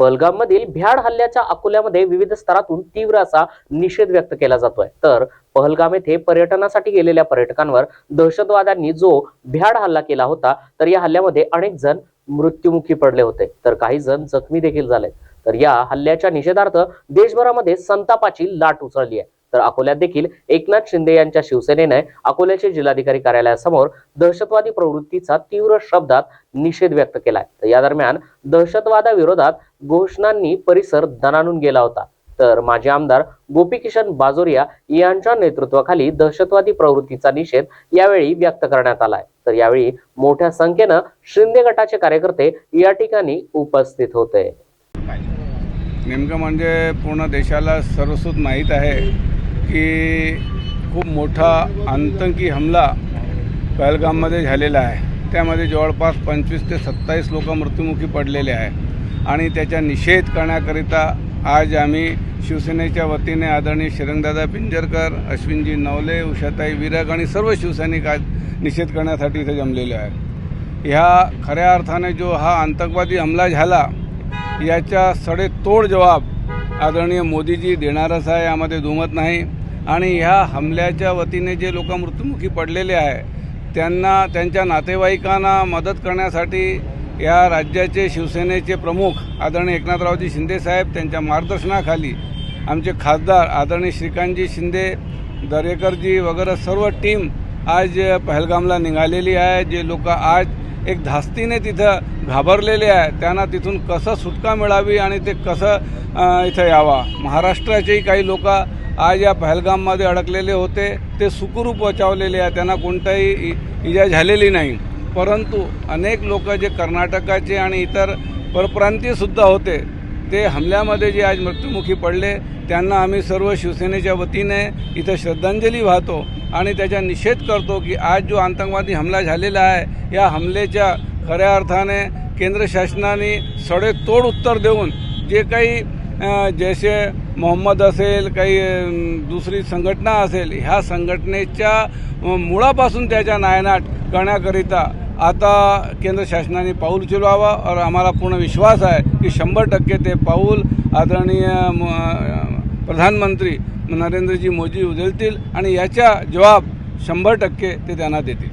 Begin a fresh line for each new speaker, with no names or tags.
पहलगाममधील भ्याड हल्ल्याच्या अकोल्यामध्ये विविध स्तरातून तीव्र असा निषेध व्यक्त केला जातोय. तर पहलगाम येथे पर्यटनासाठी गेलेल्या पर्यटकांवर दहशतवाद्यांनी जो भ्याड हल्ला केला होता तर या हल्ल्यामध्ये अनेक जण मृत्युमुखी पडले होते. तर काही जण जखमी देखील झाले तर या हल्ल्याच्या निषेधार्थ देशभरामध्ये संतापाची लाट उसळली आहे. तर अकोल्यात देखील एकनाथ शिंदे यांच्या शिवसेनेने अकोल्याचे जिल्हाधिकारी कार्यालयासमोर दहशतवादी प्रवृत्तीचा तीव्र शब्दात निषेध व्यक्त केलाय. तर या दरम्यान दहशतवादाविरोधात घोषणांनी परिसर दणाणून गेला होता. तर माजी आमदार गोपीकिशन बाजोरिया यांच्या नेतृत्वाखाली दहशतवादी प्रवृत्तीचा निषेध यावेळी व्यक्त करण्यात आलाय. तर यावेळी मोठ्या संख्येनं शिंदे गटाचे कार्यकर्ते या ठिकाणी उपस्थित होते.
नेमकं म्हणजे पूर्ण देशाला सर्वसूत माहीत आहे. की खूप मोठा आतंकी हमला पहलगाममध्ये झालेला आहे. त्यामध्ये जवळपास पंचवीस ते सत्तावीस लोक मृत्युमुखी पडलेले आहे आणि त्याचा निषेध करण्याकरिता आज आम्ही शिवसेनेच्या वतीने आदरणीय शिरंगदादा पिंजरकर अश्विनजी नवले उषाताई विराग आणि सर्व शिवसैनिक आज निषेध करण्यासाठी इथे जमलेले आहे ह्या खऱ्या अर्थाने जो हा आतंकवादी हमला झाला याचा सडेतोड जबाब आदरणीय मोदीजी देणारच आहे. यामध्ये दुमत नाही. आणि ह्या हमल्याच्या वतीने जे लोक मृत्युमुखी पडलेले आहे त्यांना त्यांच्या नातेवाईकांना मदत करण्यासाठी या राज्याचे शिवसेनेचे प्रमुख आदरणीय एकनाथरावजी शिंदेसाहेब त्यांच्या मार्गदर्शनाखाली आमचे खासदार आदरणीय श्रीकांतजी शिंदे दरेकरजी वगैरे सर्व टीम आज पहलगामला निघालेली आहे. जे लोक आज एक धास्तीने तिथं घाबरलेले आहे त्यांना तिथून कसं सुटका मिळावी आणि ते कसं इथं यावा? महाराष्ट्राचेही काही लोक आज या पहलगाममध्ये अडकलेले होते ते सुखरूप बचावलेले आहे त्यांना कोणताही इ- इजा झालेली नाही. परंतु अनेक लोक जे कर्नाटकाचे आणि इतर परप्रांतीयसुद्धा होते ते हमल्यामध्ये जे आज मृत्युमुखी पडले त्यांना आम्ही सर्व शिवसेनेच्या वतीने इथं श्रद्धांजली वाहतो आणि त्याचा निषेध करतो की आज जो आतंकवादी हमला झालेला आहे या हमलेच्या खऱ्या अर्थाने केंद्र शासनाने सडेतोड उत्तर देऊन जे काही जैसे मोहम्मद असेल काही दुसरी संघटना असेल ह्या संघटनेच्या मुळापासून त्याच्या नायनाट करण्याकरिता आता केंद्र शासनाने पाऊल उचलवावं और आम्हाला पूर्ण विश्वास आहे की शंभर टक्के ते पाऊल आदरणीय म- प्रधानमंत्री नरेंद्रजी मोदी उचलतील आणि याचा जबाब शंभर टक्के ते त्यांना देतील.